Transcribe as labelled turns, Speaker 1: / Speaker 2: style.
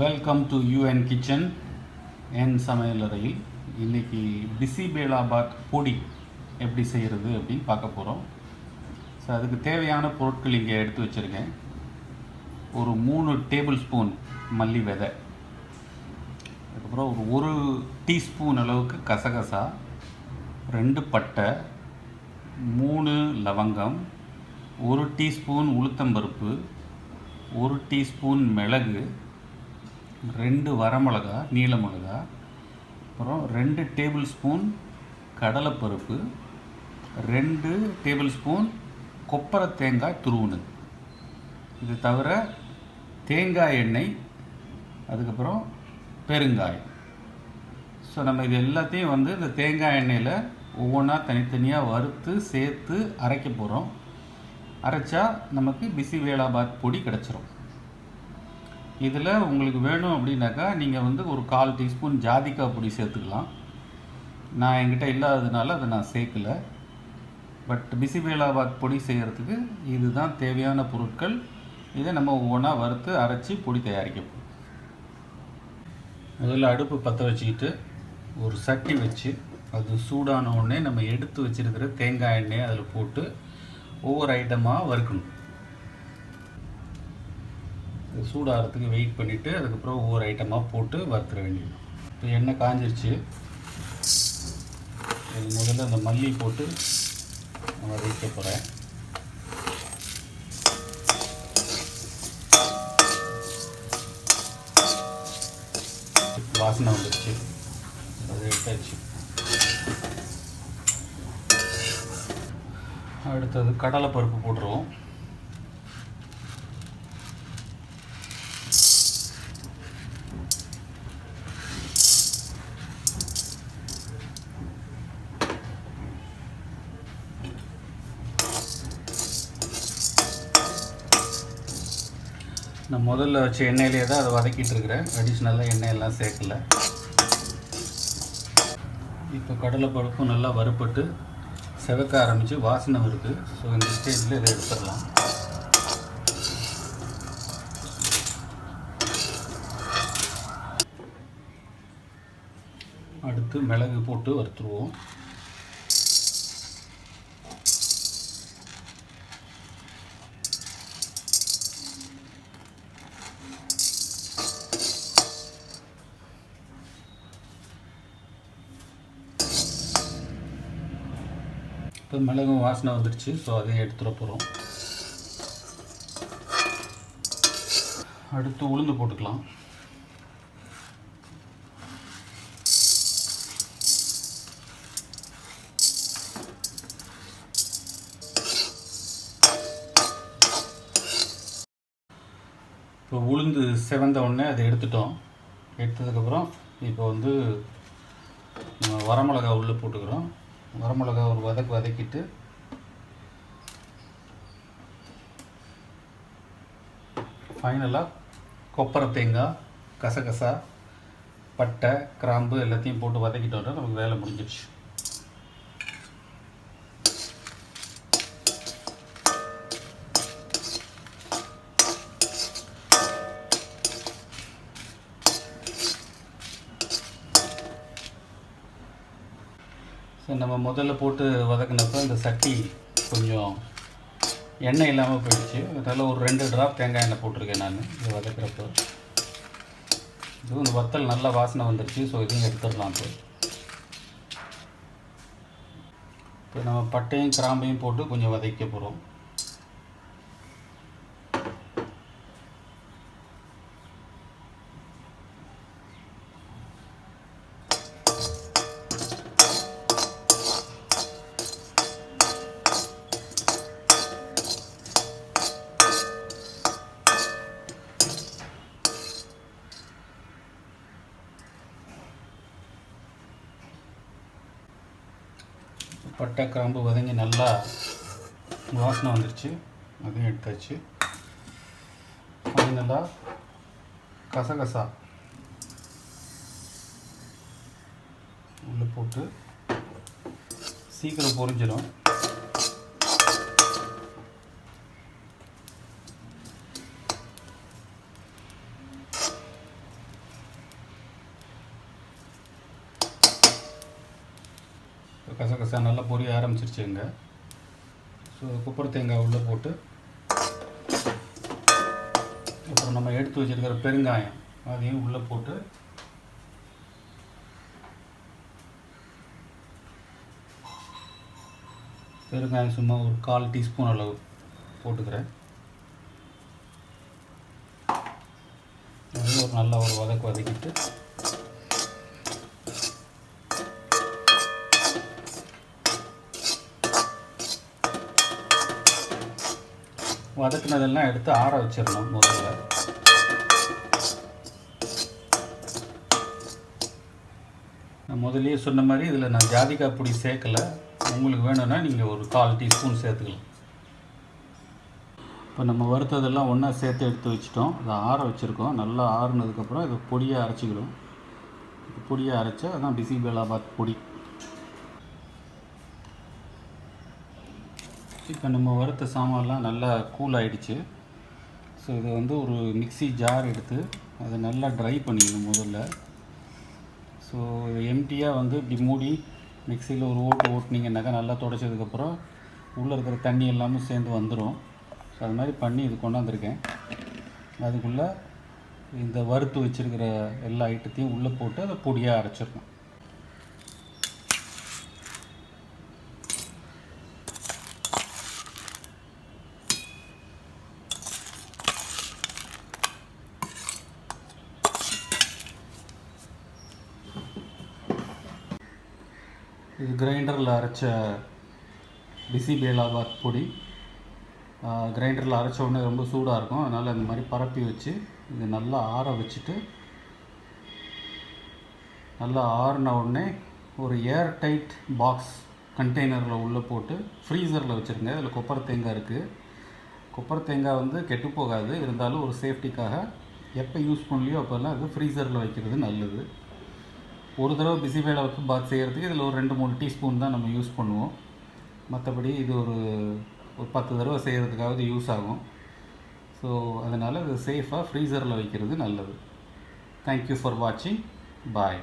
Speaker 1: Welcome to UN kitchen என் சமையலறையில் இன்றைக்கி பிசி பேலாபாத் பொடி எப்படி செய்கிறது அப்படின்னு பார்க்க போகிறோம் ஸோ அதுக்கு தேவையான பொருட்கள் இங்கே எடுத்து வச்சுருக்கேன். ஒரு மூணு டேபிள் ஸ்பூன் மல்லி விதை. அதுக்கப்புறம் ஒரு ஒரு டீஸ்பூன் அளவுக்கு கசகசா ரெண்டு பட்டை மூணு லவங்கம் ஒரு டீஸ்பூன் உளுத்தம்பருப்பு ஒரு டீஸ்பூன் மிளகு ரெண்டு வரமிளகா நீல மிளகா அப்புறம் ரெண்டு டேபிள் ஸ்பூன் கடலைப்பருப்பு ரெண்டு டேபிள் ஸ்பூன் கொப்பரை தேங்காய் துருவுனது இது தவிர தேங்காய் எண்ணெய் அதுக்கப்புறம் பெருங்காயம். ஸோ நம்ம இது எல்லாத்தையும் வந்து இந்த தேங்காய் எண்ணெயில் ஒவ்வொன்றா தனித்தனியாக வறுத்து சேர்த்து அரைக்க போகிறோம் அரைச்சா நமக்கு பிசி வேலாபாத் பொடி கிடச்சிரும். இதில் உங்களுக்கு வேணும் அப்படின்னாக்கா நீங்கள் வந்து ஒரு கால் டீஸ்பூன் ஜாதிக்காய் பொடி சேர்த்துக்கலாம். நான் என்கிட்ட இல்லாததுனால அதை நான் சேர்க்கல. பட் பிசிபேலாபாத் பொடி செய்கிறதுக்கு இதுதான் தேவையான பொருட்கள். இதை நம்ம ஒவ்வொன்றா வறுத்து அரைச்சி பொடி தயாரிக்கப்போம் முதல்ல அடுப்பு பற்ற வச்சுக்கிட்டு ஒரு சட்டி வச்சு அது சூடான உடனே நம்ம எடுத்து வச்சுருக்கிற தேங்காய் எண்ணெயை அதில் போட்டு ஒவ்வொரு ஐட்டமாக வறுக்கணும். சூடாகிறதுக்கு வெயிட் பண்ணிவிட்டு அதுக்கப்புறம் ஒவ்வொரு ஐட்டமாக போட்டு வறுத்துற வேண்டியது இப்போ எண்ணெய் காஞ்சிருச்சு. முதல்ல அந்த மல்லி போட்டு நான் வைக்க போகிறேன் வாசனை வந்துருச்சு. அது எடுத்தாச்சு. அடுத்தது கடலைப்பருப்பு போட்டுருவோம். நான் முதல்ல வச்ச எண்ணெயிலே தான் அதை வதக்கிட்டு இருக்கிறேன். அடிஷ்னலாக எண்ணெயெல்லாம் சேர்க்கல. இப்போ கடலை பழுப்பும் நல்லா வறுப்பட்டு செவக்க ஆரம்பித்து வாசனை வருது. ஸோ இந்த ஸ்டேஜில் இதை எடுத்துடலாம். அடுத்து மிளகு போட்டு வறுத்துருவோம். இப்போ மிளகும் வாசனை வந்துடுச்சு ஸோ அதையும் எடுத்துட போகிறோம் அடுத்து உளுந்து போட்டுக்கலாம். இப்போ உளுந்து செவந்த உடனே அதை எடுத்துட்டோம். எடுத்ததுக்கப்புறம் இப்போ வந்து வரமிளகா உள்ளே போட்டுக்கிறோம். வரமிளகா ஒரு வதக்கு வதக்கிட்டு ஃபைனலாக கொப்பரை தேங்காய் கசகசா பட்டை கிராம்பு எல்லாத்தையும் போட்டு வதக்கிட்டோன்னா நமக்கு வேலை முடிஞ்சிடுச்சு நம்ம முதல்ல போட்டு வதக்கினப்போ இந்த சட்டி கொஞ்சம் எண்ணெய் இல்லாமல் போயிடுச்சு. அதனால் ஒரு ரெண்டு ட்ராப் தேங்காய் எண்ணெய் போட்டிருக்கேன் நான். இது வதக்கிறப்போ. இது இந்த வத்தல் நல்லா வாசனை வந்துடுச்சு ஸோ இதையும் எடுத்துடலாம் இப்போ. இப்போ நம்ம பட்டையும் கிராம்பையும் போட்டு கொஞ்சம் வதக்க போகிறோம் பட்டை கிராம்பு வதங்கி நல்லா வாசனை வந்துருச்சு. அதையும் எடுத்தாச்சு. நல்லா கசகசா. உள்ளே போட்டு சீக்கிரம் பொறிஞ்சிடும் கசகசா நல்லா பொரிய ஆரம்பிச்சிருச்சுங்க ஸோ குப்பரை தேங்காய் உள்ளே போட்டு அப்புறம் நம்ம எடுத்து வச்சிருக்கிற பெருங்காயம் அதையும் உள்ளே போட்டு பெருங்காயம் சும்மா ஒரு கால் டீஸ்பூன் அளவு போட்டுக்கிறேன். அது ஒரு நல்லா ஒரு வதக்கு வதக்கிட்டு வதக்குனதெல்லாம் எடுத்து ஆற வச்சிடணும் முதல்ல. நான் முதல்லயே சொன்ன மாதிரி இதில் நான் ஜாதிக்காய் பொடி சேர்க்கலை. உங்களுக்கு வேணும்னா நீங்கள் ஒரு கால் டீஸ்பூன் சேர்த்துக்கலாம். இப்போ நம்ம வறுத்ததெல்லாம் ஒன்றா சேர்த்து எடுத்து வச்சிட்டோம். அதை ஆற வச்சுருக்கோம். நல்லா ஆறுனதுக்கப்புறம் இதை பொடியாக அரைச்சிக்கிடும் பொடியாக அரைச்சா அதான் பிசி பேலாபாத் பொடி. இப்போ நம்ம வறுத்த சாமான்லாம் நல்லா கூல் ஆகிடுச்சு ஸோ இதை வந்து ஒரு மிக்ஸி ஜார் எடுத்து அதை நல்லா ட்ரை பண்ணிக்கணும் முதல்ல. ஸோ எம்டியாக வந்து இப்படி மூடி மிக்சியில் ஒரு ஓட்டு ஓட்டுனீங்கன்னாக்கா நல்லா துடைச்சதுக்கப்புறம் உள்ளே இருக்கிற தண்ணி எல்லாமே சேர்ந்து வந்துடும் ஸோ அது மாதிரி பண்ணி இது கொண்டாந்துருக்கேன். அதுக்குள்ளே இந்த வறுத்து வச்சுருக்கிற எல்லா ஐட்டத்தையும் உள்ளே போட்டு அதை பொடியாக அரைச்சிடணும். இது கிரைண்டரில் அரைச்ச பிசி பேலாபாத் பொடி. கிரைண்டரில் அரைச்ச உடனே ரொம்ப சூடாக இருக்கும். அதனால் இந்த மாதிரி பரப்பி வச்சு இது நல்லா ஆற வச்சுட்டு நல்லா ஆறின உடனே ஒரு ஏர் டைட் பாக்ஸ் கண்டெய்னரில் உள்ளே போட்டு ஃப்ரீசரில் வச்சுருங்க. அதில் கொப்பரை தேங்காய் இருக்குது கொப்பரை தேங்காய் வந்து கெட்டு போகாது. இருந்தாலும் ஒரு சேஃப்டிக்காக எப்போ யூஸ் பண்ணலையோ அப்போல்லாம் அது ஃப்ரீசரில் வைக்கிறது நல்லது. ஒரு தடவை பிஸி வேலை வச்சு பாத் செய்கிறதுக்கு இதில் ஒரு ரெண்டு மூணு டீஸ்பூன் தான் நம்ம யூஸ் பண்ணுவோம். மற்றபடி இது ஒரு ஒரு பத்து தடவை செய்கிறதுக்காவது யூஸ் ஆகும். ஸோ அதனால் இது சேஃபாக ஃப்ரீசரில் வைக்கிறது நல்லது. தேங்க்யூ ஃபார் வாட்சிங் பாய்